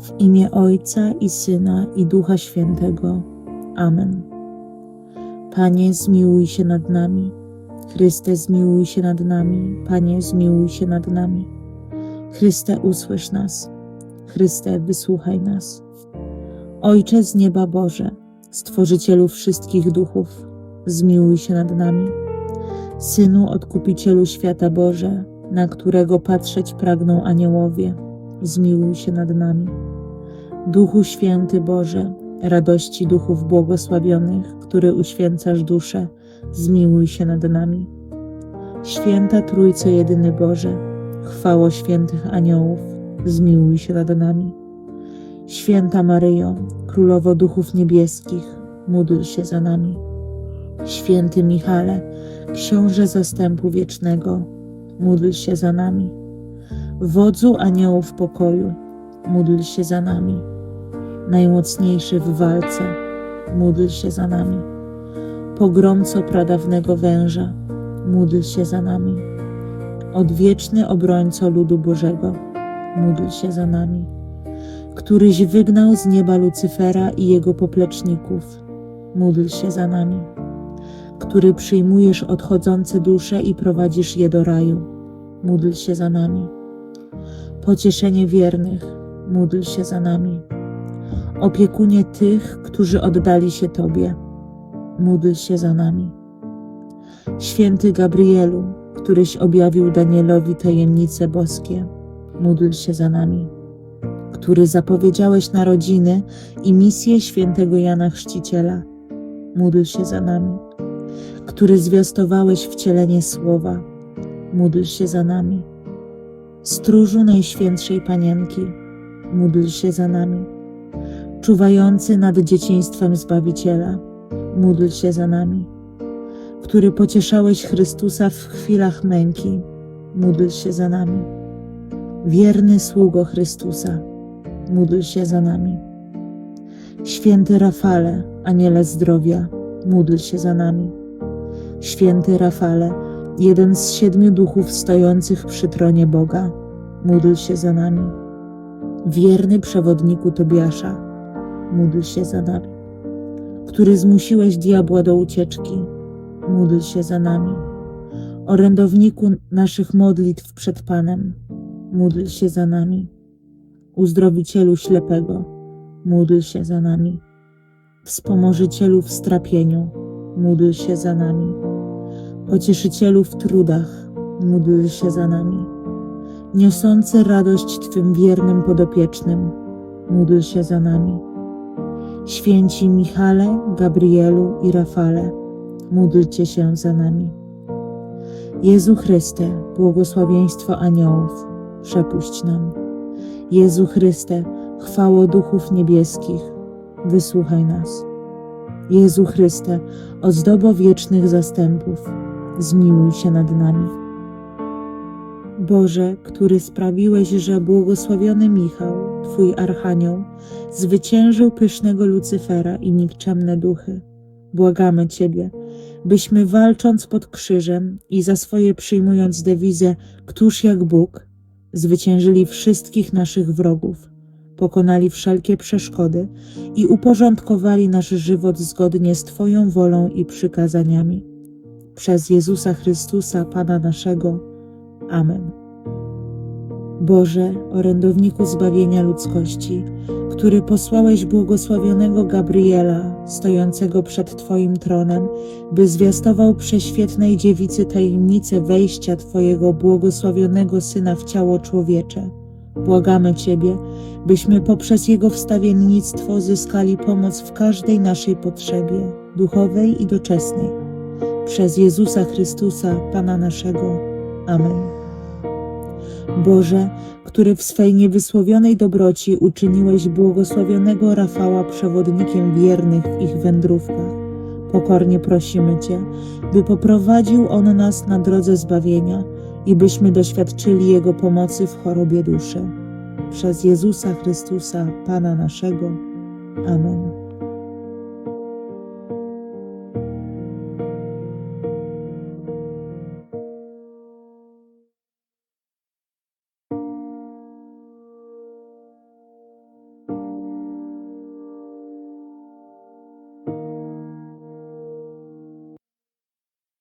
W imię Ojca i Syna i Ducha Świętego. Amen. Panie, zmiłuj się nad nami. Chryste, zmiłuj się nad nami. Panie, zmiłuj się nad nami. Chryste, usłysz nas. Chryste, wysłuchaj nas. Ojcze z nieba Boże, Stworzycielu wszystkich duchów, zmiłuj się nad nami. Synu Odkupicielu świata Boże, na którego patrzeć pragną aniołowie, zmiłuj się nad nami. Duchu Święty Boże, radości duchów błogosławionych, który uświęcasz duszę, zmiłuj się nad nami. Święta Trójco Jedyny Boże, chwało świętych aniołów, zmiłuj się nad nami. Święta Maryjo, Królowo Duchów Niebieskich, módl się za nami. Święty Michale, Książę Zastępu Wiecznego, módl się za nami. Wodzu Aniołów Pokoju, módl się za nami. Najmocniejszy w walce, módl się za nami. Pogromco pradawnego węża, módl się za nami. Odwieczny obrońco ludu Bożego, módl się za nami. Któryś wygnał z nieba Lucyfera i jego popleczników, módl się za nami. Który przyjmujesz odchodzące dusze i prowadzisz je do raju, módl się za nami. Pocieszenie wiernych, módl się za nami. Opiekunie tych, którzy oddali się Tobie, módl się za nami. Święty Gabrielu, któryś objawił Danielowi tajemnice boskie, módl się za nami. Który zapowiedziałeś narodziny i misję świętego Jana Chrzciciela, módl się za nami. Który zwiastowałeś wcielenie słowa, módl się za nami. Stróżu Najświętszej Panienki, módl się za nami. Czuwający nad dzieciństwem Zbawiciela, módl się za nami. Który pocieszałeś Chrystusa w chwilach męki, módl się za nami. Wierny sługo Chrystusa, módl się za nami. Święty Rafale, Aniele Zdrowia, módl się za nami. Święty Rafale, jeden z siedmiu duchów stojących przy tronie Boga, módl się za nami. Wierny przewodniku Tobiasza, módl się za nami. Który zmusiłeś diabła do ucieczki, módl się za nami. Orędowniku naszych modlitw przed Panem, módl się za nami. Uzdrowicielu ślepego, módl się za nami. Wspomożycielu w strapieniu, módl się za nami. Pocieszycielu w trudach, módl się za nami. Niosący radość Twym wiernym podopiecznym, módl się za nami. Święci Michale, Gabrielu i Rafale, módlcie się za nami. Jezu Chryste, błogosławieństwo aniołów, przepuść nam. Jezu Chryste, chwało duchów niebieskich, wysłuchaj nas. Jezu Chryste, ozdobo wiecznych zastępów, zmiłuj się nad nami. Boże, który sprawiłeś, że błogosławiony Michał, Twój archanioł, zwyciężył pysznego Lucyfera i nikczemne duchy, błagamy Ciebie, byśmy walcząc pod krzyżem i za swoje przyjmując dewizę Któż jak Bóg, zwyciężyli wszystkich naszych wrogów, pokonali wszelkie przeszkody i uporządkowali nasz żywot zgodnie z Twoją wolą i przykazaniami. Przez Jezusa Chrystusa, Pana naszego. Amen. Boże, orędowniku zbawienia ludzkości, który posłałeś błogosławionego Gabriela, stojącego przed Twoim tronem, by zwiastował prześwietnej dziewicy tajemnicę wejścia Twojego błogosławionego Syna w ciało człowiecze. Błagamy Ciebie, byśmy poprzez Jego wstawiennictwo zyskali pomoc w każdej naszej potrzebie, duchowej i doczesnej. Przez Jezusa Chrystusa, Pana naszego. Amen. Boże, który w swej niewysłowionej dobroci uczyniłeś błogosławionego Rafała przewodnikiem wiernych w ich wędrówkach, pokornie prosimy Cię, by poprowadził on nas na drodze zbawienia i byśmy doświadczyli Jego pomocy w chorobie duszy. Przez Jezusa Chrystusa, Pana naszego. Amen.